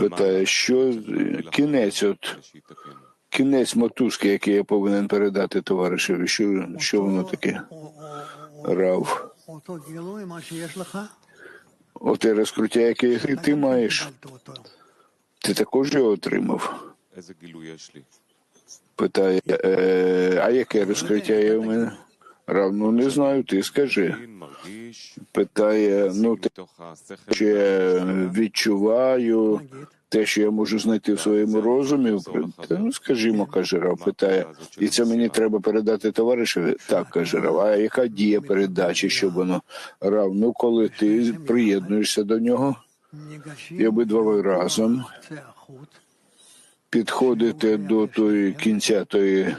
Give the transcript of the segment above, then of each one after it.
питає, що е, кінець от кінець мотузки, який я повинен передати товаришеві, що що воно таке? Рав. Оте розкруття, яке ти маєш, ти також його отримав. Питає, е, а яке розкриття є в мене? Равно ну, не знаю, ти скажи питає, ну те, чи я відчуваю те, що я можу знайти в своєму розумі. Ну, скажімо, каже Рав, питає, і це мені треба передати товаришеві? Так, каже Рав. А яка дія передачі, щоб воно Рав? Ну, коли ти приєднуєшся до нього, і обидва ви разом підходите до тої кінця тої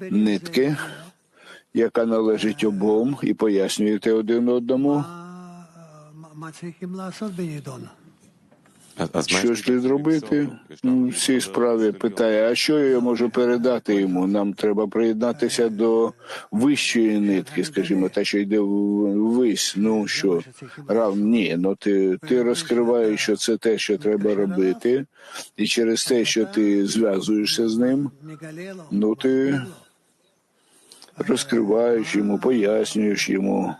нитки яка належить обом, і пояснюєте один одному. Що ж ти зробити Всі цій справі? Питає, а що я можу передати йому? Нам треба приєднатися до вищої нитки, скажімо, та що йде ввись. Ну що рав? Ні, ну ти ти розкриваєш, що це те, що треба робити, і через те, що ти зв'язуєшся з ним, ну ти розкриваєш йому, пояснюєш йому,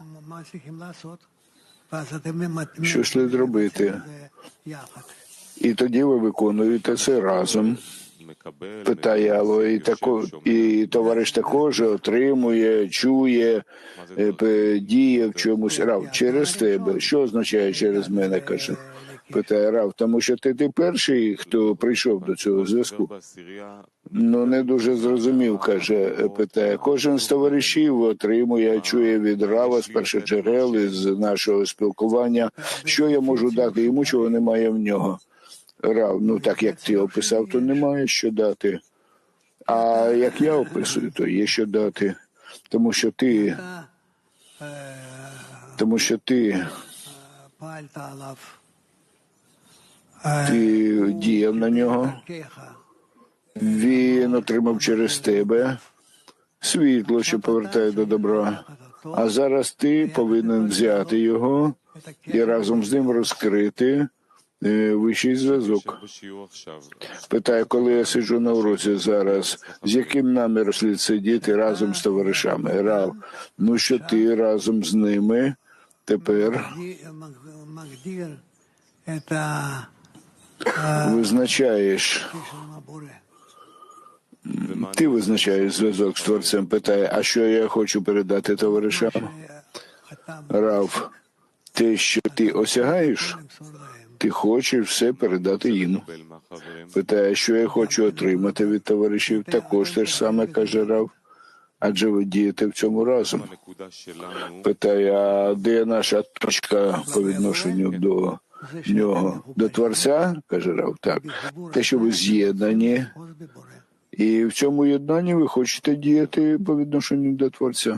що слід робити. І тоді ви виконуєте це разом. Питає Алло, і тако, і товариш також отримує, чує, е, діє в чомусь рав через тебе. Що означає через мене? каже питає Рав, тому що ти ти перший, хто прийшов до цього зв'язку. Ну не дуже зрозумів, каже, питає. Кожен з товаришів отримує, чує від Рава з перших джерел із нашого спілкування, що я можу дати йому, чого немає в нього. Рав, ну так як ти описав, то немає що дати. А як я описую, то є що дати, тому що ти, тому що ти. Ти діяв на нього. Він отримав через тебе світло, що повертає до добра. А зараз ти повинен взяти його і разом з ним розкрити е, вищий зв'язок. Питає, коли я сиджу на уроці зараз, з яким наміром слід сидіти разом з товаришами? Рав, ну що ти разом з ними тепер? визначаєш. Ти визначаєш зв'язок з творцем, питає, а що я хочу передати товаришам? Рав, те, що ти осягаєш, ти хочеш все передати їм. Питає, що я хочу отримати від товаришів, також те ж саме каже Рав. Адже ви дієте в цьому разом. Питає, а де наша точка по відношенню до нього до Творця, каже Рав, так, те, що ви з'єднані, і в цьому єднанні ви хочете діяти по відношенню до Творця.